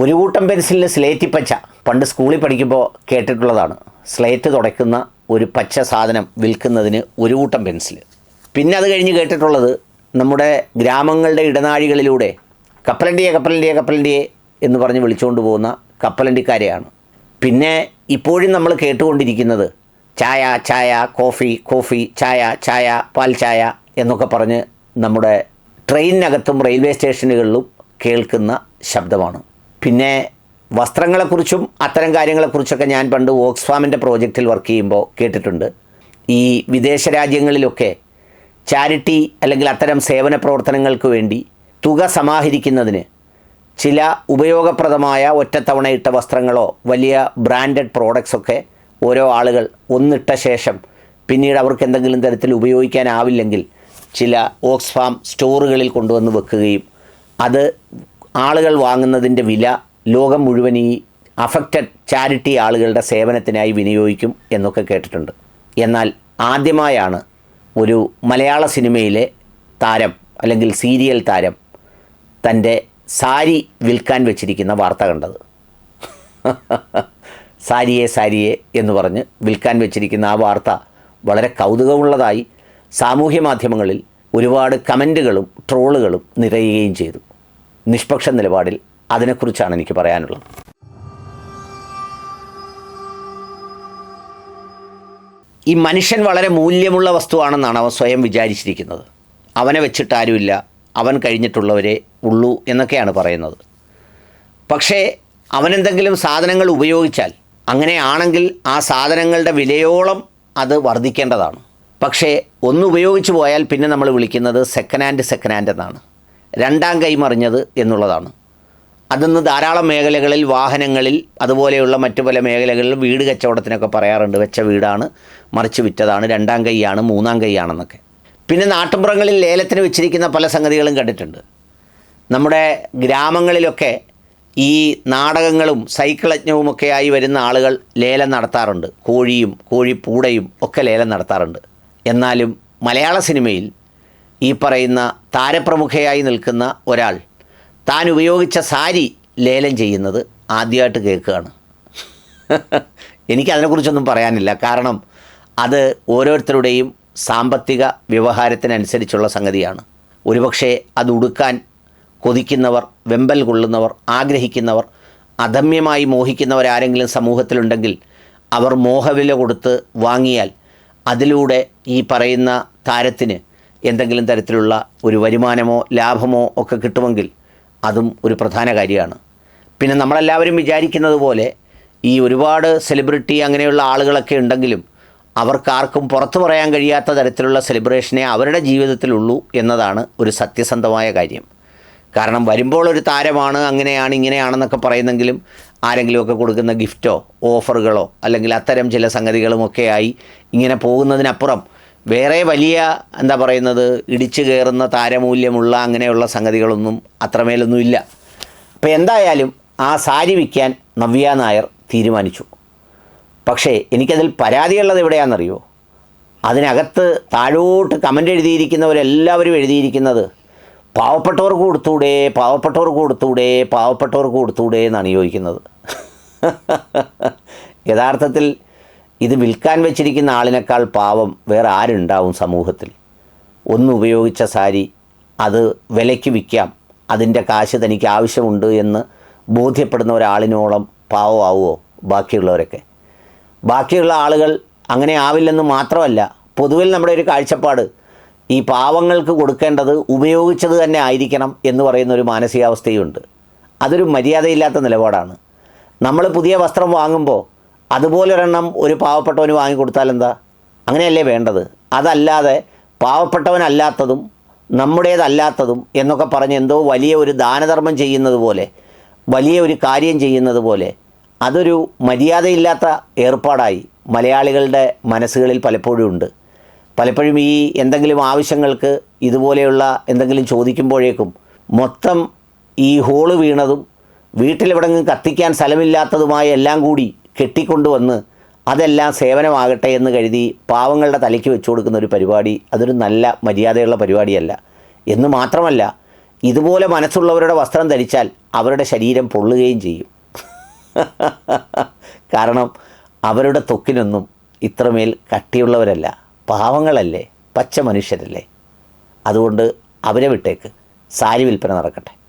ഒരു കൂട്ടം പെൻസിലിന് സ്ലേറ്റ് പച്ച പണ്ട് സ്കൂളിൽ പഠിക്കുമ്പോൾ കേട്ടിട്ടുള്ളതാണ്. സ്ലേറ്റ് തുടയ്ക്കുന്ന ഒരു പച്ച സാധനം വിൽക്കുന്നതിന് ഒരു കൂട്ടം പെൻസിൽ പിന്നെ അത് കഴിഞ്ഞ് കേട്ടിട്ടുള്ളത് നമ്മുടെ ഗ്രാമങ്ങളുടെ ഇടനാഴികളിലൂടെ കപ്പലണ്ടിയെ കപ്പലണ്ടിയെ കപ്പലണ്ടിയെ എന്ന് പറഞ്ഞ് വിളിച്ചുകൊണ്ട് പോകുന്ന കപ്പലണ്ടിക്കാരെയാണ്. പിന്നെ ഇപ്പോഴും നമ്മൾ കേട്ടുകൊണ്ടിരിക്കുന്നത് ചായ ചായ കോഫി കോഫി ചായ ചായ പാൽ ചായ എന്നൊക്കെ പറഞ്ഞ് നമ്മുടെ ട്രെയിനിനകത്തും റെയിൽവേ സ്റ്റേഷനുകളിലും കേൾക്കുന്ന ശബ്ദമാണ്. പിന്നെ വസ്ത്രങ്ങളെക്കുറിച്ചും അത്തരം കാര്യങ്ങളെക്കുറിച്ചൊക്കെ ഞാൻ പണ്ട് ഓക്സ്ഫാമിന്റെ പ്രോജക്റ്റിൽ വർക്ക് ചെയ്യുമ്പോൾ കേട്ടിട്ടുണ്ട്. ഈ വിദേശ രാജ്യങ്ങളിലൊക്കെ ചാരിറ്റി അല്ലെങ്കിൽ അത്തരം സേവന പ്രവർത്തനങ്ങൾക്ക് വേണ്ടി തുക സമാഹരിക്കുന്നതിന് ചില ഉപയോഗപ്രദമായ ഒറ്റത്തവണയിട്ട വസ്ത്രങ്ങളോ വലിയ ബ്രാൻഡഡ് പ്രോഡക്ട്സൊക്കെ ഓരോ ആളുകൾ ഒന്നിട്ട ശേഷം പിന്നീട് അവർക്ക് എന്തെങ്കിലും തരത്തിൽ ഉപയോഗിക്കാനാവില്ലെങ്കിൽ ചില ഓക്സ്ഫാം സ്റ്റോറുകളിൽ കൊണ്ടുവന്ന് വെക്കുകയും അത് ആളുകൾ വാങ്ങുന്നതിന്റെ വില ലോകം മുഴുവൻ ഈ അഫക്റ്റഡ് ചാരിറ്റി ആളുകളുടെ സേവനത്തിനായി വിനിയോഗിക്കും എന്നൊക്കെ കേട്ടിട്ടുണ്ട്. എന്നാൽ ആദ്യമായാണ് ഒരു മലയാള സിനിമയിലെ താരം അല്ലെങ്കിൽ സീരിയൽ താരം തന്റെ സാരി വിൽക്കാൻ വെച്ചിരിക്കുന്ന വാർത്ത കണ്ടത്. സാരിയെ സാരിയെ എന്ന് പറഞ്ഞ് വിൽക്കാൻ വെച്ചിരിക്കുന്ന ആ വാർത്ത വളരെ കൗതുകമുള്ളതായി സാമൂഹ്യ മാധ്യമങ്ങളിൽ ഒരുപാട് കമന്റുകളും ട്രോളുകളും നിറയുകയും ചെയ്തു. നിഷ്പക്ഷ നിലപാടിൽ അതിനെക്കുറിച്ചാണ് എനിക്ക് പറയാനുള്ളത്. ഈ മനുഷ്യൻ വളരെ മൂല്യമുള്ള വസ്തുവാണെന്നാണ് അവൻ സ്വയം വിചാരിച്ചിരിക്കുന്നത്. അവനെ വെച്ചിട്ട് ആരുമില്ല. അവൻ കഴിഞ്ഞിട്ടുള്ളവരെ ഉള്ളൂ എന്നൊക്കെയാണ് പറയുന്നത്. പക്ഷേ അവനെന്തെങ്കിലും സാധനങ്ങൾ ഉപയോഗിച്ചാൽ അങ്ങനെയാണെങ്കിൽ ആ സാധനങ്ങളുടെ വിലയോളം അത് വർദ്ധിക്കേണ്ടതാണ്. പക്ഷേ ഒന്ന് ഉപയോഗിച്ച് പോയാൽ പിന്നെ നമ്മൾ വിളിക്കുന്നത് സെക്കൻഡ് ഹാൻഡ് സെക്കൻഡ് ഹാൻഡ് എന്നാണ്. രണ്ടാം കൈ മറിഞ്ഞത് എന്നുള്ളതാണ്. അതിന്ന് ധാരാളം മേഖലകളിൽ വാഹനങ്ങളിൽ അതുപോലെയുള്ള മറ്റു പല മേഖലകളിൽ വീട് കച്ചവടത്തിനൊക്കെ പറയാറുണ്ട് വെച്ച വീടാണ് മറിച്ച് വിറ്റതാണ് രണ്ടാം കൈയാണ് മൂന്നാം കൈയാണെന്നൊക്കെ. പിന്നെ നാട്ടുമ്പുറങ്ങളിൽ ലേലത്തിന് വെച്ചിരിക്കുന്ന പല സംഗതികളും കണ്ടിട്ടുണ്ട്. നമ്മുടെ ഗ്രാമങ്ങളിലൊക്കെ ഈ നാടകങ്ങളും സൈക്കിളജ്ഞവുമൊക്കെയായി വരുന്ന ആളുകൾ ലേലം നടത്താറുണ്ട്. കോഴിയും കോഴിപ്പൂടയും ഒക്കെ ലേലം നടത്താറുണ്ട്. എന്നാലും മലയാള സിനിമയിൽ ഈ പറയുന്ന താരപ്രമുഖയായി നിൽക്കുന്ന ഒരാൾ താൻ ഉപയോഗിച്ച സാരി ലേലം ചെയ്യുന്നത് ആദ്യമായിട്ട് കേൾക്കുകയാണ്. എനിക്കതിനെക്കുറിച്ചൊന്നും പറയാനില്ല. കാരണം അത് ഓരോരുത്തരുടെയും സാമ്പത്തിക വ്യവഹാരത്തിനനുസരിച്ചുള്ള സംഗതിയാണ്. ഒരുപക്ഷെ അത് ഉടുക്കാൻ കൊതിക്കുന്നവർ വെമ്പൽ കൊള്ളുന്നവർ ആഗ്രഹിക്കുന്നവർ അധമ്യമായി മോഹിക്കുന്നവർ ആരെങ്കിലും സമൂഹത്തിലുണ്ടെങ്കിൽ അവർ മോഹവില കൊടുത്ത് വാങ്ങിയാൽ അതിലൂടെ ഈ പറയുന്ന താരത്തിന് എന്തെങ്കിലും തരത്തിലുള്ള ഒരു വരുമാനമോ ലാഭമോ ഒക്കെ കിട്ടുമെങ്കിൽ അതും ഒരു പ്രധാന കാര്യമാണ്. പിന്നെ നമ്മളെല്ലാവരും വിചാരിക്കുന്നത് പോലെ ഈ ഒരുപാട് സെലിബ്രിറ്റി അങ്ങനെയുള്ള ആളുകളൊക്കെ ഉണ്ടെങ്കിലും അവർക്കാർക്കും പുറത്തു പറയാൻ കഴിയാത്ത തരത്തിലുള്ള സെലിബ്രേഷനെ അവരുടെ ജീവിതത്തിലുള്ളൂ എന്നതാണ് ഒരു സത്യസന്ധമായ കാര്യം. കാരണം വരുമ്പോൾ ഒരു താരമാണ് അങ്ങനെയാണ് ഇങ്ങനെയാണെന്നൊക്കെ പറയുന്നെങ്കിലും ആരെങ്കിലുമൊക്കെ കൊടുക്കുന്ന ഗിഫ്റ്റോ ഓഫറുകളോ അല്ലെങ്കിൽ അത്തരം ചില സംഗതികളുമൊക്കെയായി ഇങ്ങനെ പോകുന്നതിനപ്പുറം വേറെ വലിയ എന്താ പറയുന്നത് ഇടിച്ചു കയറുന്ന താരമൂല്യമുള്ള അങ്ങനെയുള്ള സംഗതികളൊന്നും അത്രമേലൊന്നും ഇല്ല അപ്പോൾ എന്തായാലും ആ സാരി വിൽക്കാൻ നവ്യ നായർ തീരുമാനിച്ചു. പക്ഷേ എനിക്കതിൽ പരാതിയുള്ളത് എവിടെയാണെന്നറിയോ? അതിനകത്ത് താഴോട്ട് കമന്റ് എഴുതിയിരിക്കുന്നവരെല്ലാവരും എഴുതിയിരിക്കുന്നത് പാവപ്പെട്ടവർക്ക് കൊടുത്തൂടെ പാവപ്പെട്ടവർക്ക് കൊടുത്തൂടെ പാവപ്പെട്ടവർക്ക് കൊടുത്തൂടെ എന്നാണ് ചോദിക്കുന്നത്. യഥാർത്ഥത്തിൽ ഇത് വിൽക്കാൻ വെച്ചിരിക്കുന്ന ആളിനേക്കാൾ പാവം വേറെ ആരുണ്ടാവും സമൂഹത്തിൽ? ഒന്നുപയോഗിച്ച സാരി അത് വിലയ്ക്ക് വിൽക്കാം അതിന്റെ കാശ് തനിക്ക് ആവശ്യമുണ്ട് എന്ന് ബോധ്യപ്പെടുന്ന ഒരാളിനോളം പാവമാവുമോ ബാക്കിയുള്ളവരൊക്കെ? ബാക്കിയുള്ള ആളുകൾ അങ്ങനെ ആവില്ലെന്ന് മാത്രമല്ല പൊതുവിൽ നമ്മുടെ ഒരു കാഴ്ചപ്പാട് ഈ പാവങ്ങൾക്ക് കൊടുക്കേണ്ടത് ഉപയോഗിച്ചത് തന്നെ ആയിരിക്കണം എന്ന് പറയുന്ന ഒരു മാനസികാവസ്ഥയുണ്ട്. അതൊരു മര്യാദയില്ലാത്ത നിലപാടാണ്. നമ്മൾ പുതിയ വസ്ത്രം വാങ്ങുമ്പോൾ അതുപോലൊരെണ്ണം ഒരു പാവപ്പെട്ടവന് വാങ്ങിക്കൊടുത്താൽ എന്താ അങ്ങനെയല്ലേ വേണ്ടത്. അതല്ലാതെ പാവപ്പെട്ടവനല്ലാത്തതും നമ്മുടേതല്ലാത്തതും എന്നൊക്കെ പറഞ്ഞ് എന്തോ വലിയ ഒരു ദാനധർമ്മം ചെയ്യുന്നത് പോലെ വലിയ ഒരു കാര്യം ചെയ്യുന്നത് പോലെ അതൊരു മര്യാദയില്ലാത്ത ഏർപ്പാടായി മലയാളികളുടെ മനസ്സുകളിൽ പലപ്പോഴും ഉണ്ട്. പലപ്പോഴും ഈ എന്തെങ്കിലും ആവശ്യങ്ങൾക്ക് ഇതുപോലെയുള്ള എന്തെങ്കിലും ചോദിക്കുമ്പോഴേക്കും മൊത്തം ഈ ഹോൾ വീണതും വീട്ടിലെവിടെങ്കിലും കത്തിക്കാൻ സ്ഥലമില്ലാത്തതുമായ എല്ലാം കൂടി കെട്ടിക്കൊണ്ടുവന്ന് അതെല്ലാം സേവനമാകട്ടെ എന്ന് കരുതി പാവങ്ങളുടെ തലയ്ക്ക് വെച്ചു കൊടുക്കുന്ന ഒരു പരിപാടി അതൊരു നല്ല മര്യാദയുള്ള പരിപാടിയല്ല. എന്ന് മാത്രമല്ല ഇതുപോലെ മനസ്സുള്ളവരുടെ വസ്ത്രം ധരിച്ചാൽ അവരുടെ ശരീരം പൊള്ളുകയും ചെയ്യും. കാരണം അവരുടെ തൊക്കിനൊന്നും ഇത്രമേൽ കട്ടിയുള്ളവരല്ല. പാവങ്ങളല്ലേ പച്ച മനുഷ്യരല്ലേ. അതുകൊണ്ട് അവരെ വിട്ടേക്ക്. സാരി വിൽപ്പന നടക്കട്ടെ.